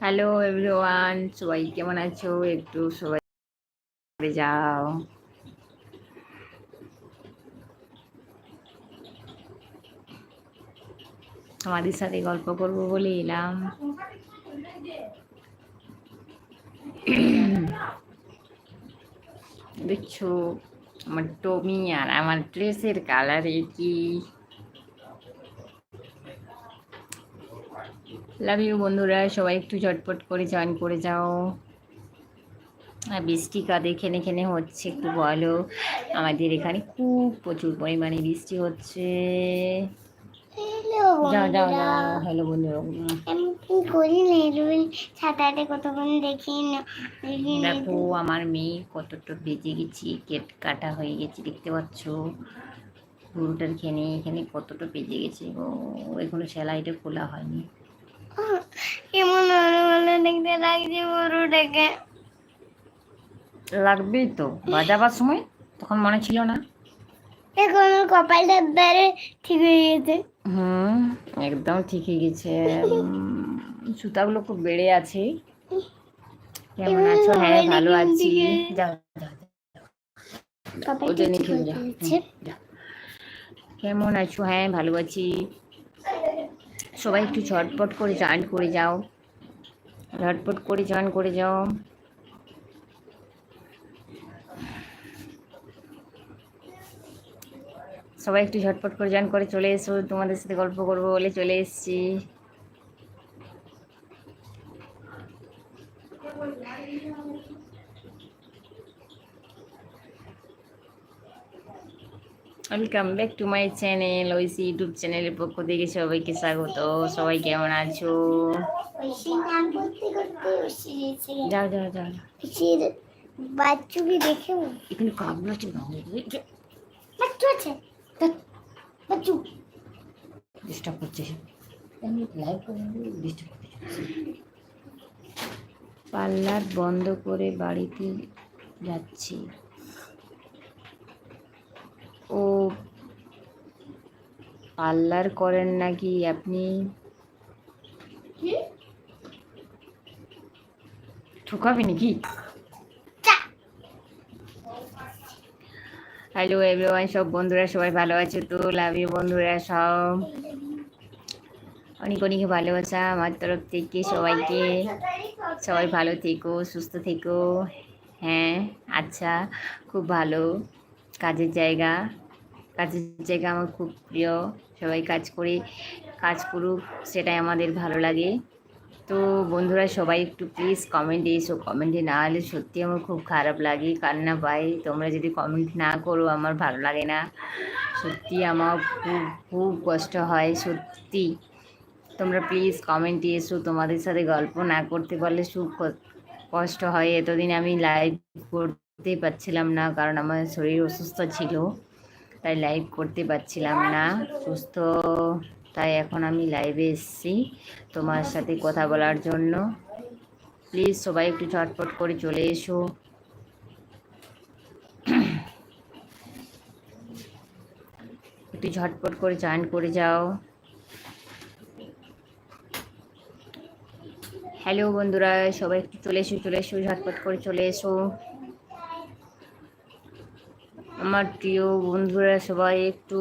Hello everyone সবাই কেমন আছো? একটু সবাই যাও। তোমাদের সাথে গল্প করব বলে এলাম। দেখছ আমার টমি আর আমার ড্রেসের কালার কি লাভ ইউ বন্ধুরা সবাই একটু ঝটপট করে জয়েন করে যাও আর বৃষ্টি কাদের খেনে খেনে হচ্ছে একটু বলো আমাদের এখানে খুব প্রচুর পরিমাণে বৃষ্টি হচ্ছে যাও যাও যাও। হ্যালো বন্ধুরা আমি কি করি না রুই কতক্ষণ দেখি না দেখো আমার মেয়ে কতটা বেজে গেছি কেট কাটা হয়ে গেছে দেখতে পাচ্ছ? গরুটার খেনে এখানে কতটা বেজে গেছে। ও এখনও সেলাইটা খোলা হয়নি। কেমন ভালো দেখতে লাগছে গরুটাকে। লাগবেই তো বাজাবার সময়? তখন মনে ছিল না? এখন কপালটার দ্বারে ঠিক হয়ে গেছে। হুম একদম ঠিকই গেছে। সুতাগুলো খুব বেড়ে আছে। কেমন আছো? হ্যাঁ ভালো আছি। যাও যাও। ওদের নিয়ে খেলে যাও। যাও। কেমন আছো? হ্যাঁ ভালো আছি। সবাই একটু ঝটপট করে জয়েন করে যাও। ঝটপট করে জয়েন করে যাও। সবাই একটু ঝটপট করে জয়েন করে চলে এসো তোমাদের সাথে গল্প করব বলে চলে এসেছি। Welcome back to my channel ওইসি YouTube চ্যানেলের পক্ষ থেকে সবাইকে স্বাগত। সবাই কেমন আছো। যাও যাও যাও। বাচ্চুকে দেখে এখানে কাবলা আছে? ডিস্টার্ব করছে আমি লাইভ ডিস্টার্ব করছে পার্লার বন্ধ করে বাড়িতে যাচ্ছি। ও পার্লার করেন নাকি আপনি? ঠকাবি নাকি? হ্যালো এভরিওয়ান সব বন্ধুরা, সবাই ভালো আছে তো? লাভ ইউ বন্ধুরা, সব। অনেক অনেক ভালোবাসা আমার তরফ থেকে সবাইকে। সবাই ভালো থেকো, সুস্থ থেকো। হ্যাঁ আচ্ছা খুব ভালো। কাজের জায়গা। কাজের জায়গা আমার খুব প্রিয়। সবাই কাজ করে, কাজ করুক, সেটাই আমাদের ভালো লাগে। তো বন্ধুরা, সবাই একটু প্লিজ কমেন্টে এসো। কমেন্টে না হলে সত্যি আমার খুব খারাপ লাগে। কান্না পাই। তোমরা যদি কমেন্ট না করো, আমার ভালো লাগে না। সত্যি আমার খুব খুব কষ্ট হয়। সত্যি। তোমরা প্লিজ কমেন্টে এসো। তোমাদের সাথে গল্প না করতে পারলে খুব কষ্ট হয়। এতদিন আমি লাইভ করতে পারছিলাম না, কারণ আমার শরীর অসুস্থ ছিল। তাই লাইভ করতে পারছিলাম না। সুস্থ তাই এখন আমি লাইভে এসেছি তোমার সাথে কথা বলার জন্য। প্লিজ সবাই একটু ঝটপট করে চলে এসো। একটু ঝটপট করে জয়েন করে যাও। হ্যালো বন্ধুরা, সবাই একটু চলে এসো চলে এসো, ঝটপট করে চলে এসো। আমার প্রিয় বন্ধুরা, সবাই একটু